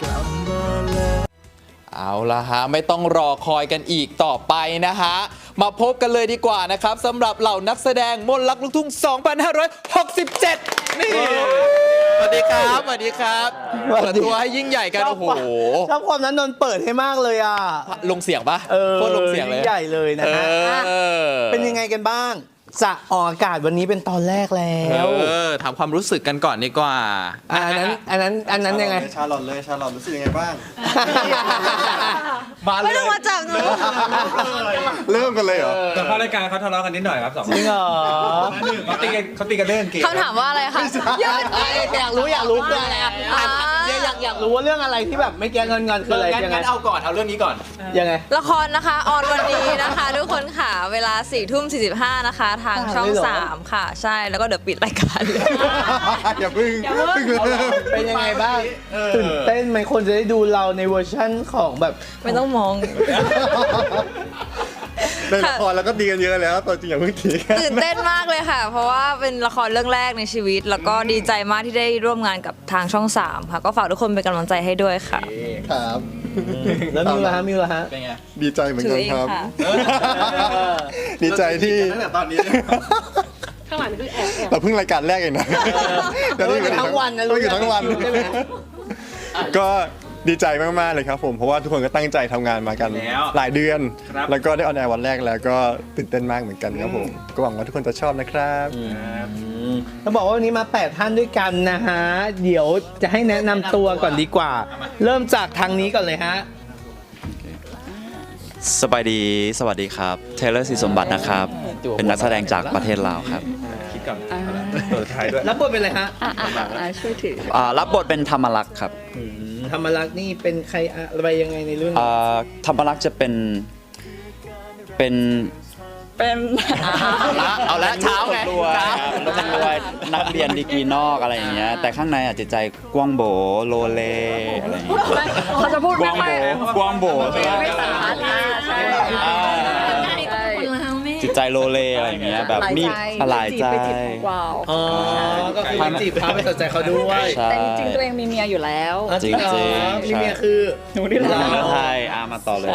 กลับมาแล้วเอาละฮะไม่ต้องรอคอยกันอีกต่อไปนะฮะ มาพบกันเลยดีกว่านะครับสำหรับเหล่านักแสดงมนต์รักลูกทุ่ง 2567 นี่สวัสดีครับสวัสดีครับสวัสดีเปิดตัวให้ยิ่งใหญ่กันโอ้โหชอบความนั้นนนท์เปิดให้มากเลยอะลงเสียงปะเออโคตรลงเสียงเลยใหญ่เลยนะเอฮะอะอเป็นยังไงกันบ้าง จะออกอากาศวันนี้เป็นตอนแรกแล้วเออถามความรู้สึกกันก่อนดีกว่าอะอันนั้นอันนั้นอันนั้นยังไง ชาลอตเลยชาลอตรู้สึกยังไงบ้าง มาเลไม่ยต้องมาจับหนูเริ่มกันเลยเหรอก่อนเข้ารายการเขาทะเลาะกันนิดหน่อยครับสองจริงเหรอเขาตีกันเขาตีกันเรื่องเกมคำถามว่าอะไรคะหยุดอะอยากรู้อยากรู้คืออะไรอะอ่าอยากอยากอยากรู้ว่าเรื่องอะไรที่แบบไม่แก้เงินเงินคืออะไรงั้นยังไงงั้นเอาก่อนเอาเรื่องนี้ก่อน ยังไง ละครนะคะ ออนวันนี้นะคะ ทุกคนค่ะ เวลา4ี่ทุ่ม45 นะคะทางช่องเลยเหรอ3ค่ะ ใช่แล้วก็เดี๋ยวปิดรายการเลย อย่าเพึ่งเพึ่งเริ่มเป็นยังไงบ้างตื่นเต้นไหมคนจะได้ดูเราในเวอร์ชั่นของแบบ ไม่ต้องมอง ในละครแล้วก็ดีกันเยอะแล้วตัวจริงอย่าเพิ่งทีกันตื่นเต้นมากเลยค่ะ เพราะว่าเป็นละครเรื่องแรกในชีวิต แล้วก็ดีใจมากที่ได้ร่วมงานกับทางช่อง 3 ค่ะ ก็ฝากทุกคนเป็นกำลังใจให้ด้วยค่ะ ครับแล้วมิวละฮะมิวละฮะเป็นไง ดีใจเหมือนกันครับ ถือเองค่ะ ดีใจที่ตั้งแต่ตอนนี้ข้างหลังคือแอบแอบ เราเพิ่งรายการแรกเองนะแล้วอยู่ทั้งวันนะต้องอยู่ทั้งวันใช่ไหมก็ ดีใจมากๆเลยครับผมเพราะว่าทุกคนก็ตั้งใจทำงานมากันแล้วหลายเดือน ครับ แล้วก็ได้ออนแอร์วันแรกแล้วก็ตื่นเต้นมากเหมือนกันครับผม ก็หวังว่าทุกคนจะชอบนะครับต้องบอกว่าวันนี้มา 8 ท่านด้วยกันนะฮะ เดี๋ยวจะให้แนะนำตัวก่อนดีกว่า เริ่มจากทางนี้ก่อนเลยฮะ สบายดี สวัสดีครับ เทเลอร์สิสมบัตินะครับ เป็นนักแสดงจากประเทศลาวครับคิดก่อนเปิดท้ายด้วยแล้วบทเป็นอะไรฮะอ่ารับบทเป็นธรรมลักษ์ครับ อืม ธรรมรักษ์นี่เป็นใครอะไรยังไงในเรื่องอ่าธรรมลักษ์จะเป็นเป็นเป็นเอาละเอาละเช้าไงรวยเช้าครับรวยนักเรียนดีกรีนอกอะไรอย่างเงี้ยแต่ข้างในอาจจะใจกว้างโบโลเลอะไรอย่างเงี้ยเขาจะพูดกว้างโบกว้างโบใช่ไหมไม่สามารถใช่อ่าจิต ใจโลเลอะไรอย่างเงี้ยแบบมีหลายใจอ๋อก็คือไปจีบเขาไปสนใจเขาด้วยใช่แต่จริงๆตัวเองมีเมียอยู่แล้วอ๋อจริงเหรอจริงๆนี่เมียคือหนูนี่เหรอใช่อามาต่อเลย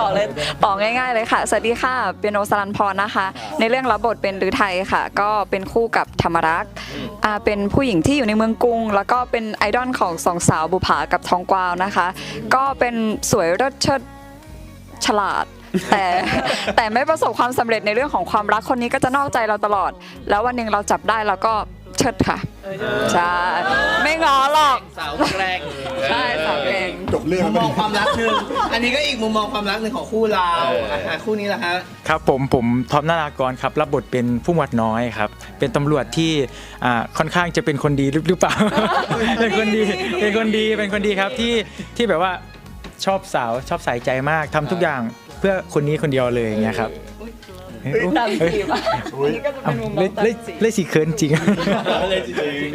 ต่อเลยต่อง่าย ๆเลยค่ะสวัสดีค่ะเปียโนสรันพรนะคะ ในเรื่องรับบทเป็นฤทัยค่ะ ก็เป็นคู่กับธรรมรักษ์อ่าเป็นผู้หญิงที่อยู่ในเมืองกรุง แล้วก็เป็นไอดอลของสองสาวบุภากับทองกวาวนะคะ ก็เป็นสวยเลิศเชิดฉลาด แต่แต่ไม่ประสบความสำเร็จในเรื่องของความรักคนนี้ก็จะนอกใจเราตลอด แล้ววันหนึ่งเราจับได้เราก็เชิดค่ะใช่ไม่ง้อหรอกสาวแรกใช่สาวเองจบเรื่องมุแล้วมมองความรักหนึ่งอันนี้ก็อีกมุมมองความรักหนึ่งของคู่เราอะคู่นี้แหละฮะ ครับผมผมท็อปนารากรครับรับบทเป็นผู้หมวดน้อยครับ เป็นตำรวจที่อ่าค่อนข้างจะเป็นคนดีหรือหรือเปล่า เป็นคนดีเป็นคนดีเป็นคนดีครับที่ที่แบบว่าชอบสาวชอบใส่ใจมากทำทุกอย่าง เพื่อคนนี้คนเดียวเลยอย่างเงี้ยครับเฮ้ยดันสีป่ะนี่ก็จะเป็นมุมมอเล่งเล่นสีเล่นสีเคินจริง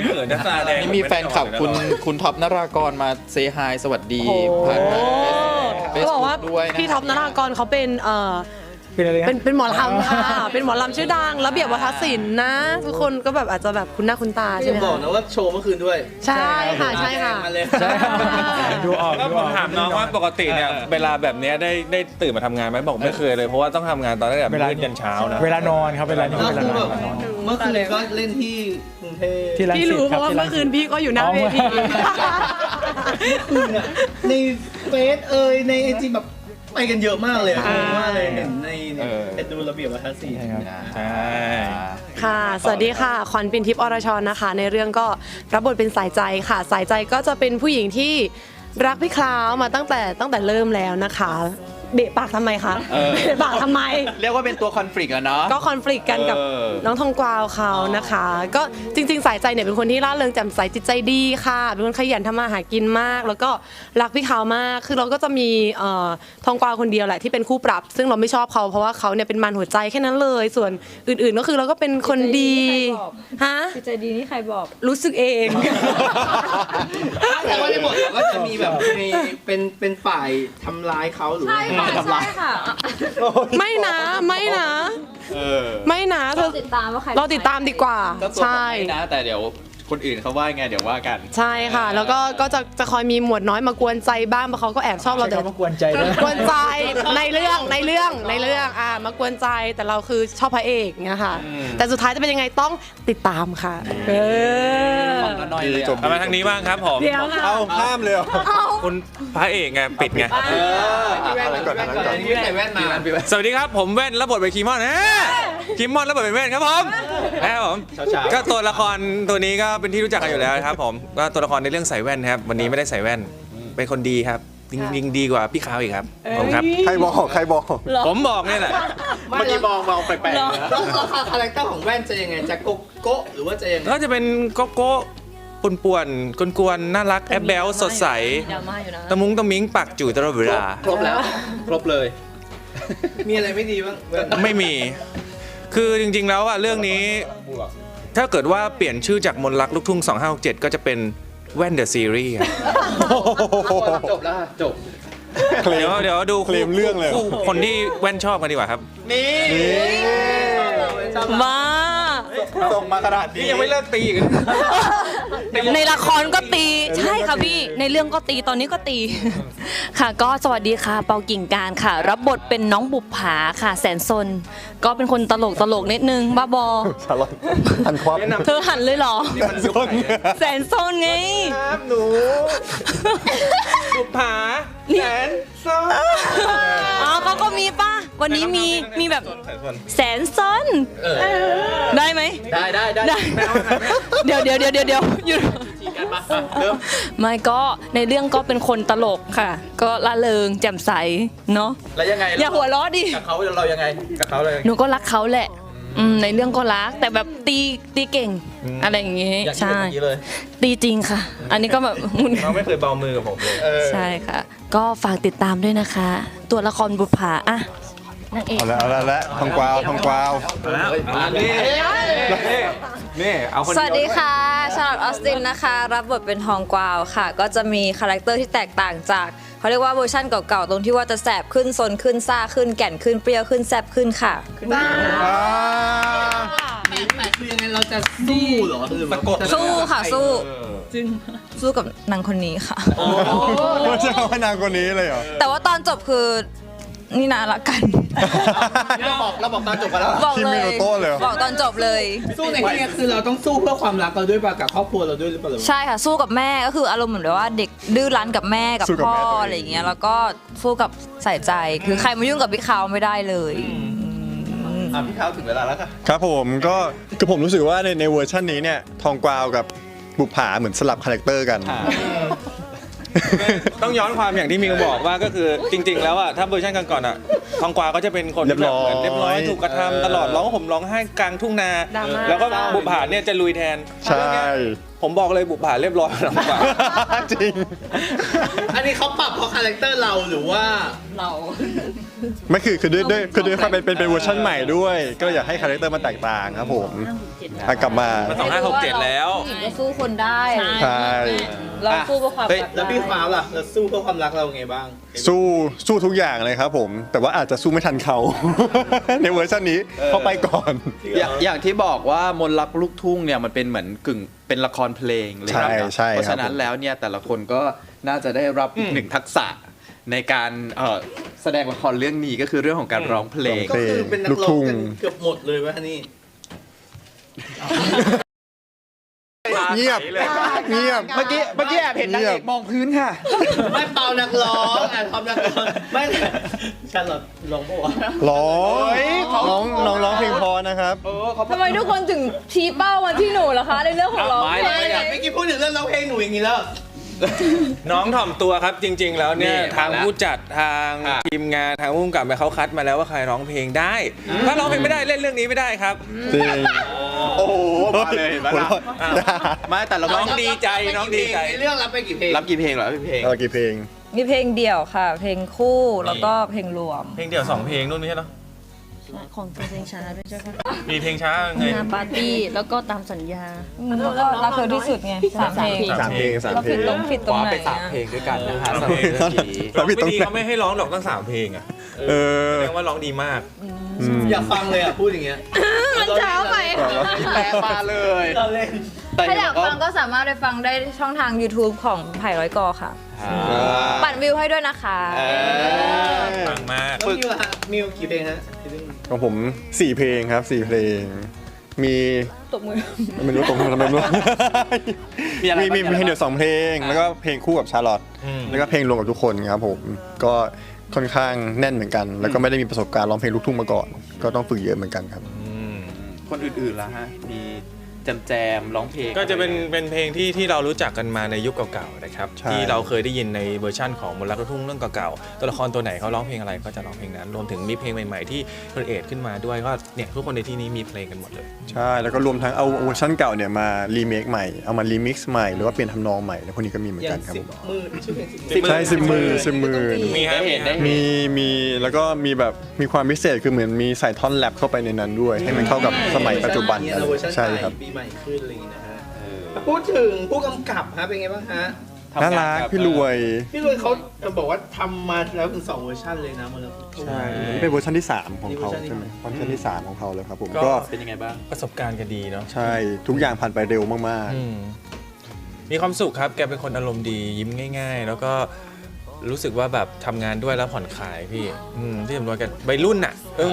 เขินนักแสดงนี่มีแฟนคลับคุณคุณท็อปนรากรมาเซฮายสวัสดีผ่านทางเฟซเขาบอกว่าด้วยนะพี่ท็อปนารากรเขาเป็นเอ่อ เป็นอะไรเป็นเป็นหมอลำค่ะ เป็นหมอลำชื่อดัง ระเบียบวัฒนศิลป์นะ ทุกคนก็แบบอาจจะแบบคุ้นหน้าคุ้นตาที่ใช่ไหมจะบอกคะนะว่าโชว์เมื่อคืนด้วย ใช่ค่ะใช่ค่ะมาเลยใช่ดูออกก็ดูผอมอกถามน้องว่าปกติเนี่ยเวลาแบบเนี้ยได้ได้ตื่นมาทำงานไหมบอกไม่เคยเลยเพราะว่าต้องทำงานตอนตั้งแต่เวลามืดยันเช้านะเวลานอนครับเวลานี้ก็เวลาคือนอแบบนนอนเมื่อคืนก็เล่นที่กรุงเทพที่รังพี่สิตรู้เพครับราะว่าที่รัเมื่งอสิคืตนพี่ก็อยู่หน้าเวทีคืนอะในเฟซเอ่ยในไอจีแบบไปกันเยอะมากเลยอะเยอะมากเลยเห็นในเนี่ยเป็น ดูระเบียบวัฒนศิลป์ใช่ครับใช่ ค่ะ สวัสดีค่ะ ขวัญปินทิพย์อรชรนะคะ ในเรื่องก็รับบทเป็นสายใจค่ะ สายใจก็จะเป็นผู้หญิงที่รักพี่คลาวมาตั้งแต่ตั้งแต่เริ่มแล้วนะคะ เบะปากทำไมคะเออ เบะปากทำไม เรียกว่าเป็นตัวคอนฟ lict อะเนาะ ก็คอน FLICT กันกับเออน้องทองกวาวเขานะคะ ก็จริง ๆ สายใจเนี่ยเป็นคนที่ร่าเริงแจ่มใสจิตใจดีค่ะเป็นคนขยันทำมาหากินมาก แล้วก็รักพี่เขามากคือเราก็จะมีเอ่อทองกวาวคนเดียวแหละที่เป็นคู่ปรับ ซึ่งเราไม่ชอบเขาเพราะว่าเขาเนี่ยเป็นมันหัวใจแค่นั้นเลย ส่วนอื่นๆก็คือเราก็เป็นคนดีฮะจิตใจดีนี่ใครบอก รู้สึกเอง แต่ว่าในบทก็จะมีแบบมีเป็นเป็นฝ่ายทำร้ายเขาหรือว่า ใช่ค่ะ ไม่นะไม่นะเออไม่นะเธอติดตามว่าใคร เราติดตามดีกว่า เจ้าตัวใช่บอกไม่นะแต่เดี๋ยว คนอื่นเขาว่าไงเดี๋ยวว่ากันใช่ค่ะ แล้วก็ก็จะจะคอยมีหมวดน้อยมากวนใจบ้างเพราะเขาก็แอบชอบเราใช้แต่คำว่ากวนใจด้วย กวนใจในเรื่องในเรื่องในเรื่องอ่ามากวนใจแต่เราคือชอบพระเอกเงี้ยค่ะ แต่สุดท้ายจะเป็นยังไงต้องติดตามค่ะ เออดีจบเอามาทางนี้บ้างครับผม เดี๋ยวค่ะเอาห้ามเลยเหรอคุณพระเอกไงปิดไงพี่แว่นก่อนพี่แว่นก่อนพี่ใส่แว่นมา สวัสดีครับผมแว่นรับบทเป็นคีมอนนะคีมอนรับบทเป็นแว่นครับผมนะครับผมก็ตัวละครตัวนี้ก็เป็นที่รู้จักกันอยู่แล้วครับ ผมก็ตัวละครในเรื่องใส่แว่นครับ วันนี้ไม่ได้ใส่แว่น เป็นคนดีครับยิงยิงดีกว่าพี่ขาวอีกครับผมครับ ใครบอกใครบอก ผมบอกนี่แหละเมื่อกี้มองมองแปลกๆนะแล้วคาแรคเตอร์ของแว่นจะยังไงจะโกโก้หรือว่าจะยังไงก็จะเป็นโกโก้ป่วนป่วนๆกวนๆน่ารักแอบแบลสดใสตะมุ้งตะมิงปากจู่ตลอดเวลาครบแล้ว ครบเลย มีอะไรไม่ดีบ้างแว่นไม่มี คือจริง ๆ แล้วอะเรื่องนี้ ถ้าเกิดว่าเปลี่ยนชื่อจากมนลักลูกทุ่ง 2567 ก็จะเป็นแว่นเดอะซีรีส์จบแล้วจบ เคลเดี๋ยวมเดี๋ยวดูเคลมเรื่องเลยเหรอคู่คนที่แว่นชอบกันดีกว่าครับ นี่บ้า ส่งมาขนาดนี้ยังไม่เลิกตีอีก ในละครก็ตีใช่ค่ะพี่ในเรื่องก็ตีตอนนี้ก็ตี ค่ะ ก็สวัสดีค่ะ เปากิ่งการค่ะ รับบทเป็นน้องบุปผาค่ะ แสนซนก็เป็นคนตลกตลกนิดนึงบ้าบอชาลอตทันความเธอหันเลยเหรอส้นแสนซนไงครับหนูบุปผาแสนซ้อนอ๋อเขาก็มีป่ะ วันนี้มีมีแบบแสนซนได้ไหมได้ได้ได้ได้ เดี๋ยวเดี๋ยวเดี๋ยวเดี๋ยวเดี๋ยวหยุดไม่ก็ในเรื่องก็เป็นคนตลกค่ะ ก็ละเริงแจ่มใสเนาะแล้วยังไงอย่าหัวเราะดิกับเขาเรายังไงกับเขาเลยหนูก็รักเขาแหละอืมในเรื่องก็รักแต่แบบตีตีเก่ง อะไรอย่างงี้อย่างที่ใช่เมื่อกี้เลยตีจริงค่ะ อันนี้ก็แบบน้องไม่เคยเบามือกับผมเลยใช่ค่ะ ก็ฝากติดตามด้วยนะคะ ตัวละครบุปผาอะ นางเอกเอาละเอาละเอาละทองกวาวทองกวาวแล้วนี่นี่เอาคนสวัสดีค่ะ ชาลอตออสตินนะคะ รับบทเป็นทองกวาวค่ะ ก็จะมีคาแรคเตอร์ที่แตกต่างจากเขาเรียกว่าเวอร์ชั่นเก่าๆ ตรงที่ว่าจะแสบขึ้นซนขึ้นซ่าขึ้นแก่นขึ้นเปรี้ยวขึ้นแซบขึ้นค่ะแต่คือยังไงเราจะสู้เหรอหรือว่าจะสู้ค่ะสู้สู้กับนางคนนี้ค่ะ ไม่ใช่ว่านางคนนี้เลยเหรอแต่ว่าตอนจบคือนี่นาละกัน เราบอกเราบอกตอนจบไปแล้วบอกคิมเลมิยโนโต้เลยเหรอ บอกตอนจบเลย สู้ในที่นี้คือเราต้องสู้เพื่อความรักเราด้วยป่ะกับครอบครัวเราด้วยหรือเปล่าหรือว่า ใช่ค่ะ สู้กับแม่ก็คืออารมณ์เหมือนแบบว่าเด็กดื้อรั้นกับแม่กับสู้กับพ่อแม่ตัวเอง อะไรอย่างเงี้ยแล้วก็สู้กับใส่ใจคือใครมายุ่งกับพี่เขาไม่ได้เลย อะพี่เขาถึงเวลาแล้วค่ะ ครับผมก็คือผมรู้สึกว่าในในเวอร์ชันนี้เนี่ยทองกวาวกับบุปผาเหมือนสลับคาแรคเตอร์กัน ต้องย้อนความอย่างที่มิวบอกว่าก็คือจริง ๆ แล้วอะถ้าเวอร์ชันก่อนๆอะทองกวาก็จะเป็นคนที่แบบเหมือนเรีเรียยบบร้ร้ออยยถูกกระทำตลอดร้องห่มร้องไห้กลางทุ่งนา ดราม่า แล้วก็บุปผาเนี่ยจะลุยแทนใช่ ผมบอกเลยบุปผาเรียบร้อยกว่าจริง อันนี้เขาปรับเพราะคาแรคเตอร์เราหรือว่า เรา ไม่คือคือด้วยด้วยคือด้วยความเป็นเป็นเป็นเวอร์ชันใหม่ด้วย ก็เลยอยากให้คาแรคเตอร์มันแตกต่างครับผมอะกลับมา มันสองห้าหกเจ็ดแล้ว ผู้หญิงก็สู้คนได้ ใช่ เราสู้เพื่อความเฮ้ย รักแล้วพี่ได้ฟ้าวล่ะเราสู้เพื่อความรักเราไงบ้าง สู้สู้ทุกอย่างเลยครับผม แต่ว่าอาจจะสู้ไม่ทันเขา ในเวอร์ชันนี้เขาไปก่อน อย่างอย่างที่บอกว่ามนต์รักลูกทุ่งเนี่ยมันเป็นเหมือนกึ่งเป็นละครเพลงเลยใช่นะครับใช่ครับเพราะฉะนั้นแล้วเนี่ยแต่ละคนก็น่าจะได้รับอีกหนึ่งทักษะ ในการเอ่อแสดงละครเรื่องนี้ก็คือเรื่องของการร้องเพลงก็คือเป็นนักลูกร้องทุ่งกันเกือบหมดเลยวะนี่เงียบเงียบเมื่อกี้เมื่อกี้แอบเห็นนางเอกมองพื้นค่ะ ไม่เปานักร้องอะทอมนักร้องไม่ฉันหรอร้องปะวะร้องน้องน้องร้องเพลงเพอนะครับทำไมทุกคนถึงชี้เป้ามาที่หนูล่ะคะในเรื่องของร้องเพลไม่งอะเมื่อกี้พูดถึงเรื่องร้องเพลงหนูอย่างนี้แล้ว น้องถ่อมตัวครับจริง ๆ แล้วเนี่ยนี่ทางมาแล้วผู้จัดทางอะ ทีมงานทางผู้กำกับเนี่ยเขาคัดมาแล้วว่าใครร้องเพลงได้ ถ้าร้องเพลงไม่ได้เล่นเรื่องนี้ไม่ได้ครับจริงโอ้โหมาเลยเห็นไหมล่ะอ้าวไม่แต่เราน้องดีใจน้องดีใจ ในเรื่องรับไปกี่เพลง รับกี่เพลงเหรอพี่เพลงเอากี่เพลงมีเพลงเดี่ยวค่ะ เพลงคู่แล้วก็เพลงรวม เพลงเดี่ยวสองเพลงนู่นไม่ใช่เหรอ ของเพลงช้าด้วยใช่ไหมมีเพลงช้าไงงานปาร์ตี้แล้วก็ตามสัญญา แล้วก็รักเธอที่สุดไงสามเพลงสามเพลงสามเราเพลผิดงตรงผิดตรงไหนไปสามอะเพลงด้วยกันนะฮะสามสำหรับเพลงเรื่องนี้แล้วพี่ไม่ต้องดีเขาไม่ให้ร้องหรอกตั้งสามเพลงอะเออแสดงว่าร้องดีมาก อืมอยากฟังเลยอะ พูดอย่างเงี้ยมันเช้าไปแปลมาเลยเราเล่นแต่ถ้าอยากก็ฟังก็สามารถไปฟังได้ช่องทาง YouTube ของไผ่ร้อยกอค่ะปั่นวิวให้ด้วยนะคะฟังมาก แล้วมิวล่ะฮะมิวกี่เพลงฮะ ของผมสี่เพลงครับสี่เพลง มีตบมือ ไม่รู้ตรงทำไมไม่รู้มีอะไรมีมีบ้างเพลงเดียวสองเพลง แล้วก็เพลงคู่กับชาร์ลอตอืม แล้วก็เพลงรวมกับทุกคนครับผมก็ค่อนข้างแน่นเหมือนกัน แล้วก็ไม่ได้มีประสบการณ์ร้องเพลงลูกทุ่งมาก่อน ก็ต้องฝึกเยอะเหมือนกันครับอืมคนอื่นๆล่ะฮะ มีแจมแจมๆร้องเพลง ก็จะเป็นเป็นเพลงที่ที่เรารู้จักกันมาในยุคเก่าๆนะครับใช่ ที่เราเคยได้ยินในเวอร์ชั่นของมนต์รักลูกทุ่งเรื่องเก่าๆตัวละครตัวไหนเขาร้องเพลงอะไรก็จะร้องเพลงนั้น รวมถึงมีเพลงใหม่ๆที่ครีเอทขึ้นมาด้วยก็เนี่ยทุกคนในที่นี้มีเพลงกันหมดเลย ใช่ แล้วก็รวมทั้งเอาเวอร์ชันเก่าเนี่ยมารีเมคใหม่ เอามารีมิกซ์ใหม่ หรือว่าเปลี่ยนทำนองใหม่แล้วพวกนี้ก็มีเหมือนอย่ากังนครับสิผบมมือชื่อเพลงสิบมือใช่สิบมือสิบมือมีฮะได้เห็นได้เห็น มีมีแล้วก็มีแบบมีความพิเศษคือเหมือนมีใส่ท่อนแรปเข้าไปในนั้นด้วย ให้มันเข้ากับสมัยปัจจุบันเนี่ยอะไรเวอร์ชันใช่ใหม่ครับปีใหม่ขึ้นอะไรอย่างเงี้ยนะฮะพูดถึงผู้กำกับฮะเป็นไงบ้างฮะ น่ารักพี่รวย พี่รวยเขาบอกว่าทำมาแล้วถึงสองเวอร์ชันเลยนะมันใช่นี่เป็นเวอร์ชันที่ 3 ของเขานี่เวอร์ชันที่ใช่ไหมเวอร์ชันที่ 3 ของเขาเลยครับผมก็ก็เป็นยังไงบ้างประสบการณ์กันดีเนาะใช่ทุกอย่างผ่านไปเร็วมากอืมมีความสุขครับแกเป็นคนอารมณ์ดียิ้มง่าย ๆ แล้วก็ รู้สึกว่าแบบทำงานด้วยแล้วผ่อนคลายพี่อืมที่สำคัญแกวัยรุ่นอะเอ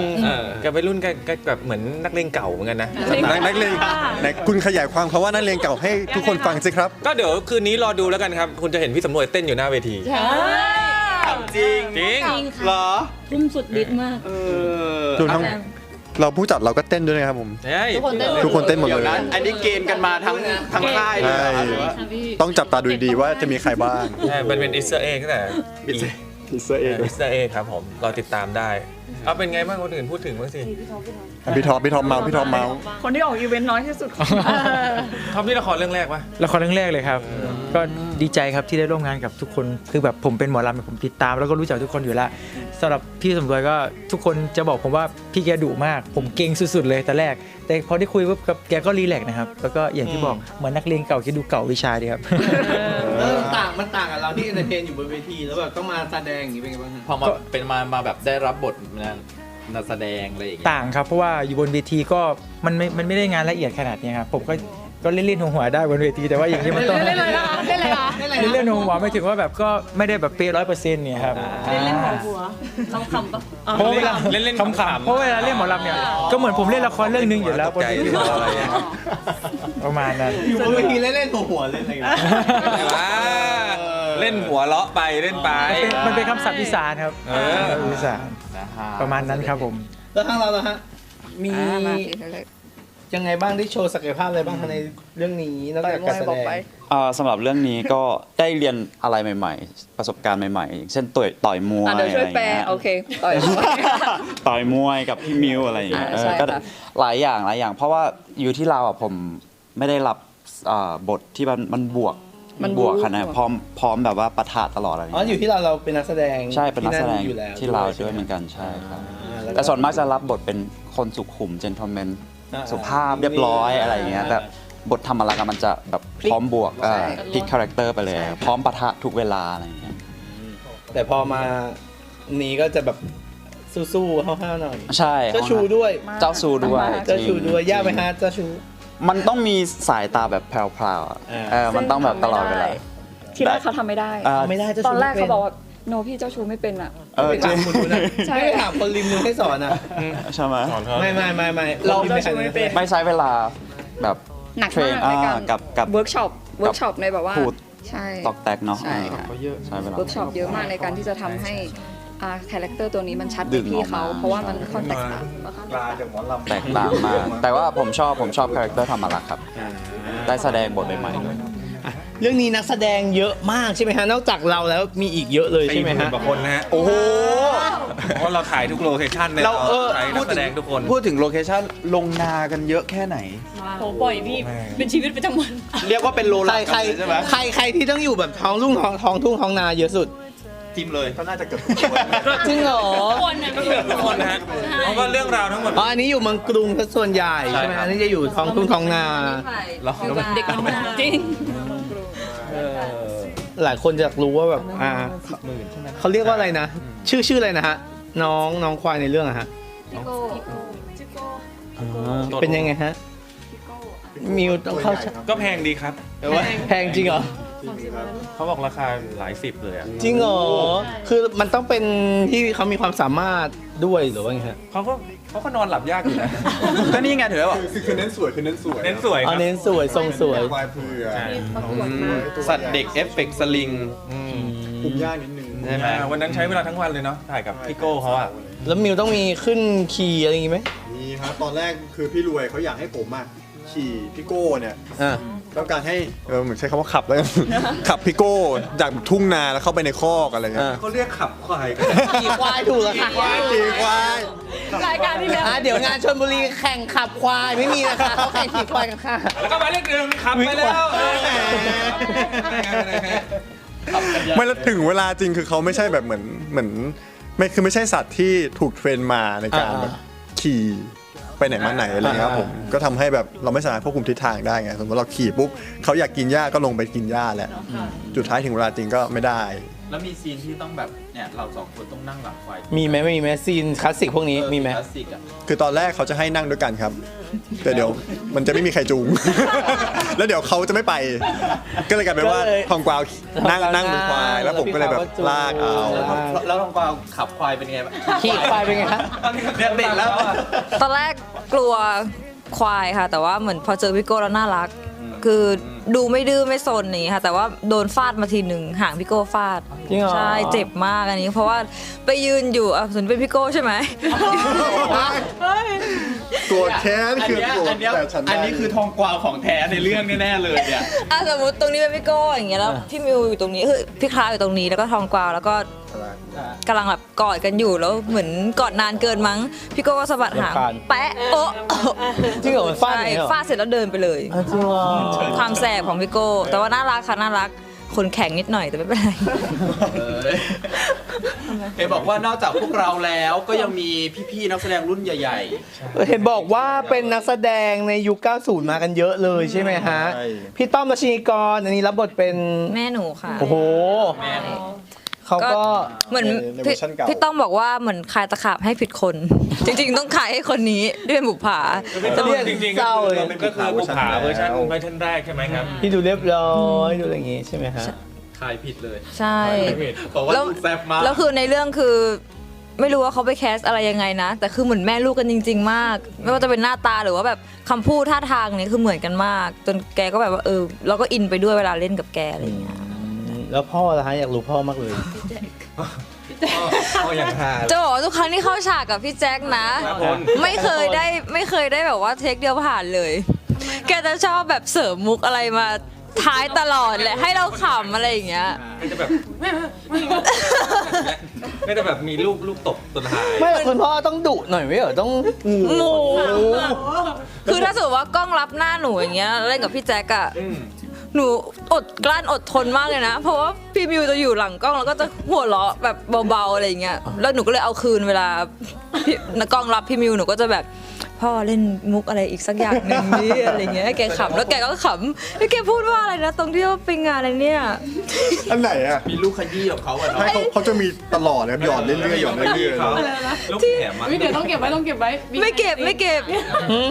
อแกวัยรุ่นแกแกแบบเหมือนนักเลงเก่าเหมือนกันนะๆนักนักเลงไหนคุณขยายความคำว่านักเลงเก่าให้ทุกคนฟังสิครับ ก็เดี๋ยวคืนนี้รอดูแล้วกันครับ คุณจะเห็นพี่สำรวยเต้นอยู่หน้าเวที จริงจริงจริงค่ะเหรอ ทุ่มสุดฤทธิ์มาก เออรวมทั้ง เราผู้จัดเราก็เต้นด้วยนะครับผมเฮ้ยทุกคนเต้นทุกคนเต้นหมดเดี๋เลยวยนะอันนี้เกณฑ์กันมาทั้งทั้งค่ายเลยใช่เหรอหรือว่าค่ะพี่ต้องจับตาดูดีๆว่าจะมีใครบ้างใช่มันเป็นอิสเอตั้งแต่พิเซเออิสเอครับผมรอติดตามได้ เอาเป็นไงบ้างคนอื่นพูดถึงบ้างสิพี่ท็อปพี่ท็อปเมาส์พี่ท็อปเมาส์คนที่ออกอีเวนต์น้อยที่สุดทอมที่ละครเรื่องแรกปะละครเรื่องแรกเลยครับ ก็ ดีใจครับที่ได้ร่วมงานกับทุกคน คือแบบผมเป็นหมอลำผมติดตาม แล้วก็รู้จักทุกคนอยู่แล้วสำหรับพี่สมรวยก็ทุกคนจะบอกผมว่าพี่แกดุมาก ผมเก่งสุดๆเลยแต่แรก แต่พอได้คุยปุ๊บกับแกก็รีแลกซ์นะครับ แล้วก็อย่างที่บอกเหมือนนักเรียนเก่าที่ดูเก่าวิชาดีครับ เออต่างมันต่างกับเราที่เอนเตอร์เทนอยู่บนเวทีแล้วแบบต้องมาแสดงอย่างนี้เป็นไงบ้างฮะ พอมาเป็นมามาแบบได้รับบทนะนักแสดงอะไรอย่างเงี้ย ต่างครับ เพราะว่าอยู่บนเวทีก็มันไม่มันไม่ได้งานละเอียดขนาดนี้ครับผมก็ ก็เล่นเล่นๆหัวๆได้บนเวทีแต่ว่าอย่างที่มันต้องเล่นเลยนะคะเล่นเลยเหรอเล่นเล่นหัวๆไม่ถึงว่าแบบก็ไม่ได้แบบเป๊ะร้อยเปอร์เซ็นต์เนี่ยครับเล่นหัวหัวเราคำปะเพราะเวลาเล่นเล่นขำๆเพราะเวลาเล่นหมอลำเนี่ยก็เหมือนผมเล่นละครเรื่องหนึงอยู่แล้วบนเวทีอะไรอย่างเงี้ยประมาณนั้นอยู่บนเวทีเล่นๆหัวๆเล่นอะไรกันว้าเล่นหัวเลาะไปเล่นไป มันเป็นคำศัพท์อีสานครับเออคำศัพท์อีสานนะฮะประมาณนั้นครับผม แล้วทางเราล่ะฮะ มีอ่ามาสิเล ยยังไงบ้างได้โชว์ศักยภาพอะไรบ้างคะในเรื่องนี้นอกจากการแสดงอ่าสำหรับเรื่องนี้ก็ได้เรียนอะไรใหม่ๆ ประสบการณ์ใหม่ๆอย่างเช่นต่อยต่อยมวยอะเดี๋ยวช่วยแปลอะไรอย่างเงี้ยโอเคต่อย ต่อยมวยกับพี่มิวอะไรอย่างเงี้ยอ่าเอใช่อก็ค่ะ หลายอย่างหลายอย่าง เพราะว่าอยู่ที่เราวอะผมไม่ได้รับอ่าบทที่มันมันบวกมันบวกบู๊ขนาดพร้อมพร้อมแบบว่าปะทะตลอดอะไรอย่างอ๋อเงี้ยอยู่ที่เราเราเป็นนักแสดงใช่เป็นนักแสดงที่อยู่แล้วที่เราวใช่ด้วยไหเหมือนกันใช่ครับ อ่าล้วแต่ส่วนมากจะรับบทเป็นคนสุขุมเจนท l แมนอ่า สุภาพเรียบร้อยอะไรอย่างเงี้ยอ่าแต่บททำอะไรกันมันจะแบบพร้อมบวกใช่พลิกคาแรคเตอร์ไปเลย พร้อมปะทะทุกเวลาอะไรอย่างเงี้ยแต่พอมานี้ก็จะแบบสู้ๆห้าวๆหน่อยใช่เจ้าชูด้วยเจ้าชูด้วยเจ้าชูจริงด้วยยากไหมฮะเจ้าชูมันต้องมีสายตาแบบแพรวๆอะอ่าเออมันต้องแบบตลอดเวลาที่แรกเขาทำไม่ได้อ่าไม่ได้เจ้าชูตอนแรกไม่เขาป็บอกว่า โนพี่เจ้าชู้ไม่เป็นอะ เออไปจริถามงคนนู้นนะใช่ ไม่ไปถามคนริมนู้นให้สอนนะใช่ไหมสอนเขาไม่ไม่ไม่ไม่เราไม่ไม่เป็น ไม่ใช้เวลาแบบหนักเทรมานกในการอ่ากับกับ เวิร์กช็อปเวิร์กช็อปในแบบว่าพูด ใช่ ตอกแตกเนาะใช่ค่ะเออใช้เวลา เวิร์กช็อปเยอะมากในการที่จะทำให้อ่าคาแรคเตอร์ตัวนี้มันชัดดึในงพี่ออกมาเขาเพราะว่ามันค่อนแตกต่างค่อนข้างแตกต่างแตกต่างมาก แต่ว่าผมชอบผมชอบคาแรคเตอร์ธรรมรักษ์ครับ ได้แสดงบทใหม่ๆด้วย เรื่องนี้นักแสดงเยอะมากใช่ไหมฮะนอกจากเราแล้วมีอีกเยอะเลยใช่ไหมฮะกว่าคนนะฮะโอ้โห เพราะเราถ่ายทุกโลเคชั่นเนี่ยเราเออใช้นักแสดงทุกคน พูดถึงโลเคชั่นลงนากันเยอะแค่ไหน โหปล่อยพี่ เป็นชีวิตประจำวัน เรียกว่าเป็นโลใครลักใครกันเลยใช่ไหมใครใครที่ต้องอยู่แบบท้องรุ่งท้องท้องทุ่งท้องนาเยอะสุดจิ้มเลยก็น่าจะเกือบทุกคนจริงเหรอคนนะพี่ทุกคนนะฮะเพราะว่าเรื่องราวทั้งหมด อ๋ออันนี้อยู่เมืองกรุงซะส่วนใหญ่ใช่ไหมอันนี้จะอยู่ท้องทุ่งท้องนาเด็กจริง หลายคนจะอยากรู้ว่าแบบอ่าเขาเรียกว่าอะไรนะ ชื่อชื่ออะไรนะฮะ น้องน้องควายในเรื่องอะฮะอ๋อเป็นยังไงฮะมิวต้องเข้าฉากก็แพงดีครับแต่ว่าแพงจริงเหรอเขาบอกราคาหลายสิบเลยอะจริงเหรอคือมันต้องเป็นที่เขามีความสามารถด้วยหรือว่าไงฮะเขาก็ เขาก็นอนหลับยากอยู่นะ ก็นี่ไงถือว่าคือคือเน้นสวยคือเน้นสวยเน้นสวยคเอารับ เน้นสวยทรงสวยควายเผือกสัตว์เด็กเอฟเฟกต์สลิงคุมยากนิดนึงใช่ไหมวันนั้นใช้เวลาทั้งวันเลยเนาะถ่ายกับพี่โก้เขาอะแล้วมิวต้องมีขึ้นคีย์อะไรอย่างงี้ไหมมีครับตอนแรกคือพี่รวยเขาอยากให้ผมอะ ขี่พี่โก้เนี่ยอ่า ต้องการให้เออเหมือนใช้คำว่าขับแล้วกัน ขับพี่โก้จากทุ่งนาแล้วเข้าไปในคอกอะไรเงี้ยเขาเรียกขับควายกันขี่ควายถูกแล้วค่ะขี่ควายรายการที่แล้วอะเดี๋ยวงานชนบุรีแข่งขับควายไม่มีนะคะเขาแข่งขี่ควายกันค่ะ แล้วก็หมายเลขหนึ่งขับไปแล้วไม่แล้วถึงเวลาจริงคือเขาไม่ใช่แบบเหมือนเหมือน ไม่คือไม่ใช่สัตว์ที่ถูกเทรนมาในการอ่า แบบขี่ ไปไหนมาไหนอะไรเงี้ยครับผมก็ทำให้แบบเราไม่สามารถควบคุมทิศทางได้ไงสมมติเราขี่ปุ๊บเขาอยากกินหญ้าก็ลงไปกินหญ้าแหละจุดท้ายถึงเวลาจริงก็ไม่ได้ แล้วมีซีนที่ต้องแบบเนี่ยเราสองคนต้องนั่งหลังไฟมีไหมไม่มีไหมซีนคลาสสิกพวกนี้มีไหมคลาสสิกอะคือตอนแรกเขาจะให้นั่งด้วยกันครับ แต่เดี๋ยวมันจะไม่มีใครจูง แล้วเดี๋ยวเขาจะไม่ไป ก็เลยกลายเป็นว่าก็เลยทองกวาวนั่งนั่งบนควาย แล้วผมก็เลยแบบลากเอาแล้วทองกวาวขับควายเป็นไงบ้างขี่ควายเป็นไงฮะเนี่ยติดแล้วอะตอนแรก กลัวควายค่ะ แต่ว่าเหมือนพอเจอพี่โก้แล้วน่ารัก คือดูไม่ดื้อไม่ซนนี่ค่ะ แต่ว่าโดนฟาดมาทีหนึ่งห่างพี่โก้ฟาดจริงเหรอ ใช่เจ็บมากอันนี้ เพราะว่าไปยืนอยู่อะสมมติเป็นพี่โก้ใช่ไหม โกรธแค้นคือโกรธแต่ฉันได้ อันนี้คือทองกวาวของแท้ในเรื่องแน่ๆเลยเนี่ย อะสมมติตรงนี้เป็นพี่โก้อย่างเงี้ยแล้วพี่มิวอยู่ตรงนี้คือพี่คลาอยู่ตรงนี้แล้วก็ทองกวาวแล้วก็ กำลังแบบกอดกันอยู่แล้วเหมือนกอดนานเกินมั้ง พี่โก้ก็สะบัดหางรำคาญ แปะโอ๊ะจริงเหรอมันฟาดใช่อย่างนี้เหรอฟาดเสร็จแล้วเดินไปเลย อะจริงเหรอความแสบของพี่โก้ แต่ว่าน่ารักค่ะน่ารักคนแข็งนิดหน่อยแต่ไม่เป็นไร เห็นบอกว่านอกจากพวกเราแล้วก็ยังมีพี่ๆนักแสดงรุ่นใหญ่เห็นบอกว่าเป็นนักแสดงในยุค 90 มากันเยอะเลยใช่ไหมฮะ ใช่ พี่ต้อมรัชนีกรอันนี้รับบทเป็น แม่หนูค่ะ โอ้โห เขาก็เหมือนในในเวอพี่ร์ชันเก่า พี่ต้องบอกว่าเหมือนคายตะขาบให้ผิดคน จริง ๆ ต้องขายให้คนนี้ด้วยเป็นบุปผาจะเรียกจริงๆเศร้าเลยก็คือบุปผาเวอร์ชันเวอร์ชันแรกใช่ไหมครับพี่ดูเรียบร้อยดูอะไรอย่างงี้ใช่ไหมฮะๆทายผิดเลยใช่บอกว่าแล้วดูแซ่บมากแล้วคือในเรื่องคือไม่รู้ว่าเขาไปแคสอะไรยังไงนะ แต่คือเหมือนแม่ลูกกันจริง ๆ มาก ไม่ว่าจะเป็นหน้าตาหรือว่าแบบคำพูดท่าทางเนี่ยคือเหมือนกันมาก จนแกก็แบบว่าเออเราก็อินไปด้วยเวลาเล่นกับแกอะไรอย่างเงี้ย แล้วพ่อล่ะฮะอยากรู้พ่อมากเลยก็อย่างฮาจะบอกว่าทุกครั้งที่เข้าฉากกับพี่แจ็คนะ ครับผม ไม่เคยได้ไม่เคยได้แบบว่าเทคเดียวผ่านเลย แกจะชอบแบบเสริมมุกอะไรมาท้ายตลอดเลยให้เราขำอะไรอย่างเงี้ย ก็จะแบบก็จะแบบมีลูกลูกตกตัวท้าย ไม่หรอกคุณพ่อต้องดุหน่อยไม่เหรอต้องหมู คือถ้าสมมติว่ากล้องรับหน้าหนูอย่างเงี้ยเล่นกับพี่แจ็คอะ หนูอดกลั้นอดทนมากเลยนะ เพราะว่าพี่มิวจะอยู่หลังกล้องแล้วก็จะหัวเราะแบบเบาๆอะไรอย่างเงี้ยแล้วหนูก็เลยเอาคืนเวลาพี่นักกล้องรับพี่มิวหนูก็จะแบบ พ่อเล่นมุกอะไรอีกสักอย่างหนึ่งนี่อะไรเงี้ยให้แกขำแล้วแกก็ขำแล้วแกพูดว่าอะไรนะ ตรงที่ว่าไปงานอะไรเนี่ย อันไหนอะมีลูกขยี้ของเขาอะเนาะใช่เขาเขาจะมีตลอดนะครับหยอดเรื่อยๆหยอดเรื่อยๆเขาเลยลูกแถมอะเดี๋ยวต้องเก็บไว้ต้องเก็บไว้ไม่เก็บไม่เก็บ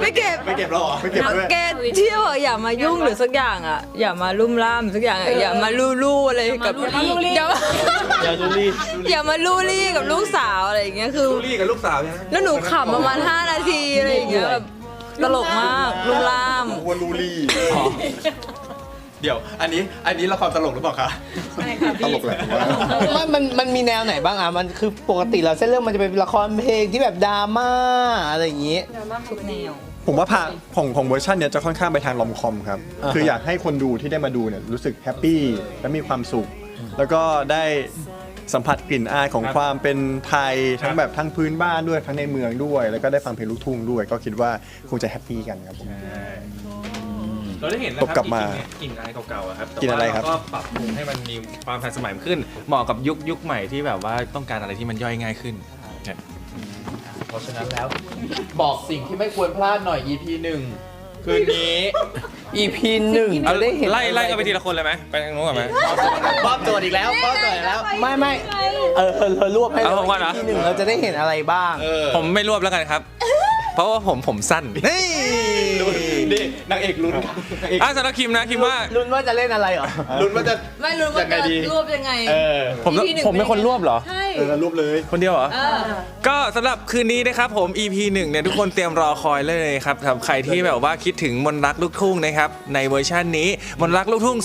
ไม่เก็บไม่เก็บแล้วเหรอไม่เก็บด้วยแกเที่ยวอะอย่ามายุ่งหรือสักอย่างอะ อย่ามาลุ่มล่ามสักอย่างอะอย่ามาลู่ลู่อะไรกับอย่ามาอย่าดูรีอย่ามาลู่ลี่กับลูกสาวอะไรอย่างเงี้ยคือ ลูกลี่กับลูกสาวใช่ไหมแล้วหนูขำประมาณ5นาทีอะไรอย่างเงี้ยแบบตลกมากลุ่มล่าม วัวลูลี่เดี๋ยว อันนี้ อันนี้ละครตลกหรือเปล่าคะตลกแหละผมว่ามันมันมันมีแนวไหนบ้างอะมันคือปกติเราเส้นเรื่องมันจะเป็นละครเพลงที่แบบดราม่าอะไรอย่างงี้ทุกแนว ผมว่าพาของของเวอร์ชันเนี้ยจะค่อนข้างไปทางลอมคอมครับ อ่าฮะ คืออยากให้คนดูที่ได้มาดูเนี่ยรู้สึกแฮปปี้และมีความสุข แล้วก็ได้ สัมผัสกลิ่นอายของความเป็นไทยทั้งแบบทั้งพื้นบ้านด้วยทั้งในเมืองด้วย แล้วก็ได้ฟังเพลงลูกทุ่งด้วย ก็คิดว่าคงจะแฮปปี้กันครับผม เราได้เห็นนะตบครับกลับมากลิ่นอะไรเก่าๆอะครับแต่กลิ่นอะไรครับ ว่าเาก็ปรับปรุงให้มันมีความทันสมัยขึ้น เหมาะกับยุคยุคใหม่ที่แบบว่าต้องการอะไรที่มันย่อยง่ายขึ้นเพราะฉะนั้นแล้ว บอกสิ่งที่ไม่ควรพลาดหน่อย EP หนึ่ง คืนนี้ EP หนึ่งเอาจะได้เห็นไล่ไล่กันไปทีละคนเลยไหมไปทางนู้นก่อนไหมบอบโจทย์อีกแล้วบอบโจทย์อีกแล้ว ไม่ไม่เออเออเธอรวบให้เอาผมก่อนเหรอ EP หนึ่งเราจะได้เห็นอะไรบ้างผมไม่รวบแล้วกันครับ เพราะว่าผมผมสั้น นี่ นี่นางเอกลุ้นอะสำหรับคิมนะคิมว่า ลุ้นว่าจะเล่นอะไรเหรอ ลุ้นว่าจะ ไม่รู้ว่ายังไงจะดี รวบยังไงผมต้อง EP หนึ่งผมเป็นคนรวบเหรอ ใช่เออรูปเลย คนเดียวเหรอ เออ ก็สำหรับคืนนี้นะครับผม EP 1เนี่ยทุกคนเตรียมรอคอยเลยครับสำหรับใครที่แบบว่าคิดถึงมนต์รักลูกทุ่งนะครับ ในเวอร์ชันนี้มนต์รักลูกทุ่ง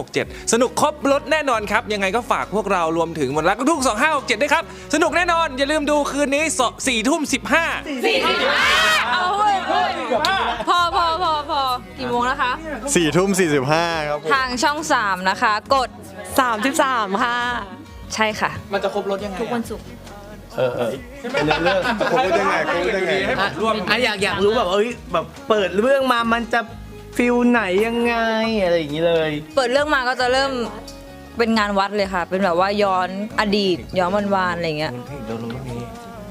2567 สนุกครบรถแน่นอนครับ ยังไงก็ฝากพวกเรารวมถึงมนต์รักลูกทุ่ง 2567 ด้วยครับ สนุกแน่นอน อย่าลืมดูคืนนี้4ทุ่ม15 สี่ทุ่มเอาเว้ยเว้ยพอพอพอพอกี่โมงนะคะ สี่ทุ่มสี่สิบห้าครับผม ทางช่อง 3 นะคะ กด 33 ค่ะ ใช่ค่ะ มันจะครบรถยังไงทุกวันศุกร์เออเออเป็นเรื่องเรื่องครบรถยังไงครบรถยังไง ให้ผมรวมอะอยากอยากรู้แบบเอ้ยแบบเปิดเรื่องมามันจะฟิลไหนยังไงอะไรอย่างนี้เลย เปิดเรื่องมาก็จะเริ่มเป็นงานวัดเลยค่ะ เป็นแบบว่าย้อนอดีต ย้อนวันวานๆอะไรเงี้ยเดินลงรถเมล์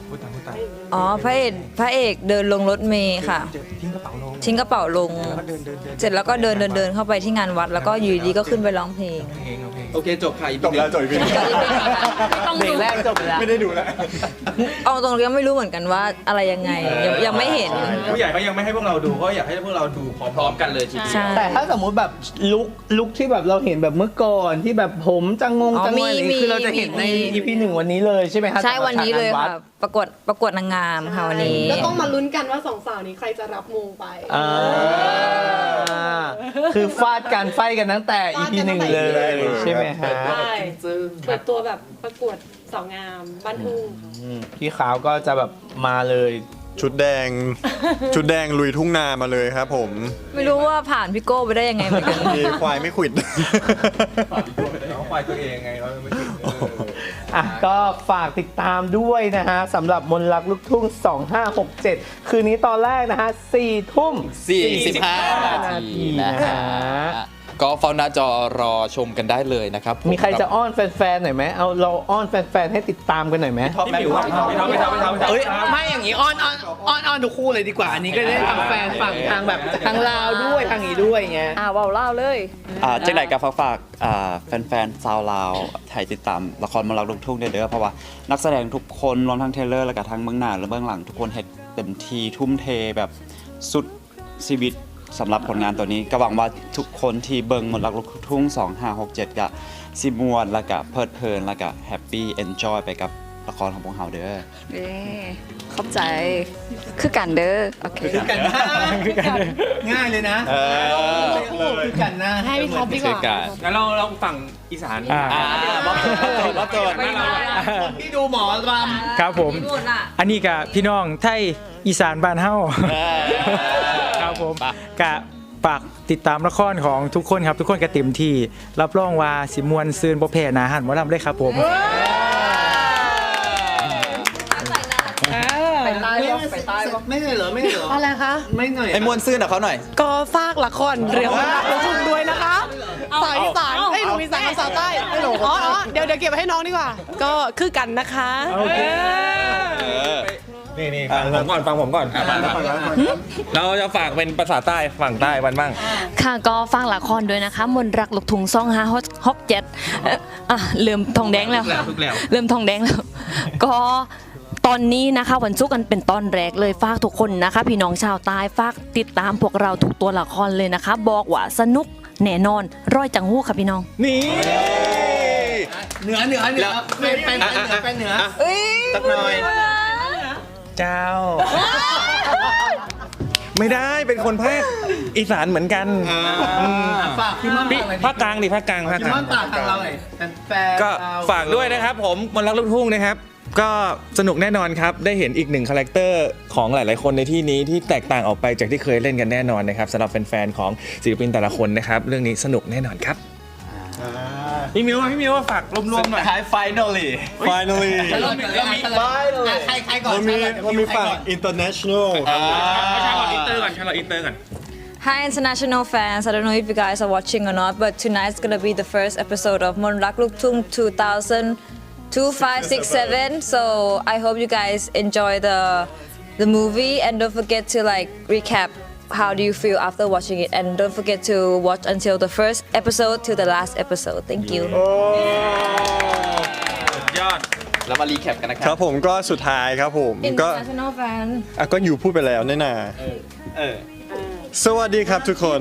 พูดตามพูดตามอ๋อพระเอกพระเอกเดินลงรถเมย์ค่ะ ทิ้งกระเป๋าลง ทิ้งกระเป๋าลงแล้วก็เดินเดินเดินเสร็จแล้วก็เดินเดินเดินเข้าไปที่งานวัด แล้วก็อยู่ดีๆก็ขึ้นไปร้องเพลงเพลงเอาเพลงโอเคจบค่ะ EP จบแล้วจบอีกไม่ต้องเบรดูกแรกจบไปแล้ว ไม่ได้ดูแล้วเอาตรงนี้ก็ไม่รู้เหมือนกันว่าอะไรยังไงยังยังไม่เห็น ผู้ใหญ่ก็ยังไม่ให้พวกเราดูก็อยากให้พวกเราดูพร้อมพร้อมกันเลยทีเดียว ใช่ แต่ถ้าสมมุติแบบลุกลุกที่แบบเราเห็นแบบเมื่อก่อนที่แบบผมจะงงอ๋อจะงงอะไรมีคือเราจะเห็นใน มี EP หนึ่งวันนี้เลยใช่ไหมฮะใช่วันนี้เลยสำหรับค่ะ ประกวดประกวดนางงามค่ะวันนี้ ก็ต้องมาลุ้นกันว่าสองสาวนี้ใครจะรับมงไปอ่าคือฟาดกันไฟกันตั้งแต่ EP หนึ่งเลย ใช่ไหมฮะ ใช่เปิดตัวแบบประกวดสาวงามบ้านทุ่งอืมพี่ขาวก็จะแบบมาเลยชุดแดง ชุดแดงลุยทุ่งนามาเลยครับผมไม่รู้ว่าผ่านพี่โก้ไปได้ยังไงเหมือนกัน มีควายไม่ขวิดน้องควายตัวเองไงเราไม่ถึงเอออะก็ฝากติดตามด้วยนะฮะสำหรับมนต์รักลูกทุ่ง 2567 คืนนี้ตอนแรกนะฮะ4ทุ่ม45นาทีนะฮะ ก็เฝ้าหน้าจอรอชมกันได้เลยนะครับผมีใครจะอ้อนแฟนๆหน่อยไหมเอาเราอ้อนแฟนๆให้ติดตามกันหน่อยไหมพี่หมิวครับพี่ท็อปพี่ท็อปพี่ท็อปพี่ท็อปเอ้ยไม่อย่างนี้อ้อนอ้อนอ้อนอ้อนทุกคู่เลยดีกว่าอันนี้ก็ได้ทางแฟนฝั่งทางแบบทางลาวด้วยทางนี้ด้วยไงอ่าเบาเล่าเลยอ่าจังไหนกับฝากฝากอ่าแฟนๆชาวลาวไทยติดตามละครมนต์รักลูกทุ่งเด้อเด้อเพราะว่านักแสดงทุกคนรวมทั้งเทรลเลอร์และก็ทั้งเบื้องหน้าและเบื้องหลังทุกคนเฮ็ดเต็มที่ทุ่มเทแบบสุดชีวิต สำหรับผลงานตัวนี้ก็หวังว่าทุกคนที่เบิ่งมนต์รักลูกทุ่ง 2567ก็สิมวนแล้วก็เพลิดเพลินแล้วก็แฮปปี้เอนจอยไปกับ ละครของพวกเราเด้อเด้ขอบใจ คือกันเด้อ โอเค คือกันหน้าง่ายเลยนะคือกันหน้าให้พี่ท็อปดีกว่างั้นเราเราฝั่งอีสานอ่าอ่าบ๊อบโจทย์บ๊อบโจทย์ไม่ได้คนที่ดูหมอรำครับผมหมดอะอันนี้กับพี่น้องไทยอีสานบ้านเฮาเออครับผมไปกะฝากติดตามละครของทุกคนครับ ทุกคนกระเต็มที่ รับรองว่าสิมวนซืนบ่แพ้หนาหันหมอลำเลยครับผม บ่ไปใต้บ่ไม่ใช่เหรอไม่ใช่เหรออะไรคะ ไม่หน่อยไอ้มวนซื่นกับเขาหน่อย ก็ฝากละครเรื่องรักลูกทุ่งด้วยนะคะสายอีสานให้ยหนูมีสายภาษาใต้อ๋ออ๋อเดี๋ยวเดี๋ยวเก็บไว้ให้น้องดีกว่า ก็คือกันนะคะโอเคนี่นี่ฟังผมก่อนฟังผมก่อน เราจะฝากเป็นภาษาใต้ฝั่งใต้วันบ้าง ค่ะก็ฟังละครด้วยนะคะ มนต์รักลูกทุ่งซ่องฮาฮอตฮอกเจ็ดเอ่ออะเริ่มทองแดงแล้วทุกแล้วเริ่มทองแดงแล้ว ก็ ตอนนี้นะคะวันศุกร์กันเป็นตอนแรกเลยฝากทุกคนนะคะ พี่น้องชาวใต้ฝากติดตามพวกเราทุกตัวละครเลยนะคะ บอกว่าสนุกแน่นอนร้อยจังหู้ค่ะพี่น้อง นี่ เหนือเหนือเหนือเป็นเป็นเหนือเป็นเหนือสักหน่อย เจ้า ไม่ได้เป็นคนภาคอีสานเหมือนกันมฝากพี่ม่อนพี่ฝากหน่อยภาคกลางดิภาคกลางภาคพี่กลาม่องนฝากทางเราหน่อยแฟนๆก็เรฝากด้วยนะครับ ผมมนต์รักลูกทุ่งนะครับ ก็สนุกแน่นอนครับ ได้เห็นอีกหนึ่งคาแรคเตอร์ของหลาย ๆ คนในที่นี้ที่แตกต่างออกไปจากที่เคยเล่นกันแน่นอนนะครับสำหรับแฟน ๆ ของศิลปินแต่ละคนนะครับ เรื่องนี้สนุกแน่นอนครับ พี่มิวพี่มิวฝากรวมๆหน่อย ท้าย finally finally เรามีเรามีใครใครก่อนเรามีใครก่อนเรามีฝั่ง international ชาลอตอินเตอร์ก่อนชาลอตอินเตอร์ก่อน Hi, international fans. I don't know if you guys are watching or not, but tonight's gonna be the first episode of Monrak Luktung 2000. 2567 so i hope you guys enjoy the the movie and don't forget to like recap how do you feel after watching it and don't forget to watch until the first episode to the last episode thank you ยอด แล้วมารีแคปกันนะค ค รั รับผมก็สุดท้ายครับผมก็ international fan อ่ะก็อยู่พูดไปแล้วนี่นา สวัสดีครับทุกคน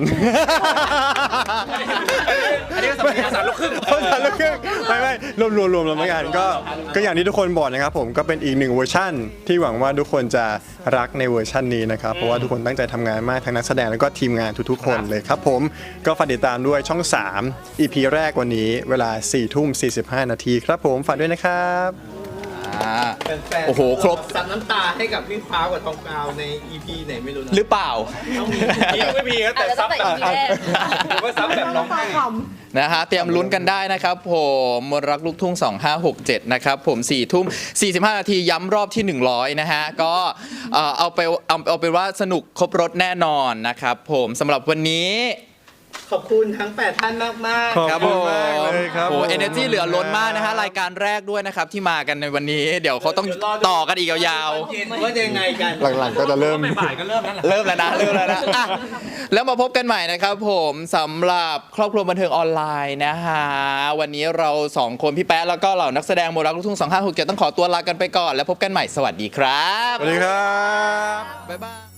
อันนี้ก็สำเนียงภาษาลูกครึ่ง ภาษาลูกครึ่งไม่ไม่รวมรวมรวมแล้วเหมือนกันก็ก็อย่างที่ทุกคนบอกนะครับ ผมก็เป็นอีกหนึ่งเวอร์ชั่น ที่หวังว่าทุกคนจะรักในเวอร์ชันนี้นะครับ เพราะว่าทุกคนตั้งใจทำงานมากทั้งนักแสดงแล้วก็ทีมงานทุกๆ คนเลยครับผมก็ฝากติดตามด้วยช่อง 3 EP แรกวันนี้เวลา4ทุ่ม45 นาทีครับผมฝากด้วยนะครับ อ่า แฟนๆโอ้โหครบ ซับน้ำตาให้กับพี่ฟ้ากับทองกาวใน EP ไหนไม่รู้นะ หรือเปล่า ต้องมีพีไม่พีครับแต่ซับแบบหรือว่าซับแบบร้องไห้ นะฮะเตรียมลุ้นกันได้นะครับ ผมมนรักลูกทุ่ง 2567 นะครับ ผม4ทุ่ม 45 นาทีย้ำรอบที่ 100 นะฮะ ก็เอ่อเอาไปเอาเอาเป็นว่าสนุกครบรถแน่นอนนะครับ ผมสำหรับวันนี้ ขอบคุณทั้ง 8 ท่านมากขอบครับคุผณมากเลยครับโอ้ผม เอเนจีเหลือล้นมากนะฮะ รายการแรกด้วยนะครับ ที่มากันในวันนี้ เดี๋ยวเขาต้องต่อกันอีกยาวๆ เย็นว่าจะยังไงกัน หลังๆก็จะเริ่ม บ่ายก็เริ่มแล้วล่ะๆเริ่มแล้วนะเริ่มแล้วนะอะแล้วมาพบกันใหม่นะครับผมสำหรับครอบครัวบันเทิงออนไลน์นะฮะวันนี้เราสองคนพี่แป๊ะแล้วก็เหล่านักแสดงโมรักลูกทุ่ง2567ต้องขอตัวลากันไปก่อน แล้วพบกันใหม่สวัสดีครับ สวัสดีครับ บ๊ายบาย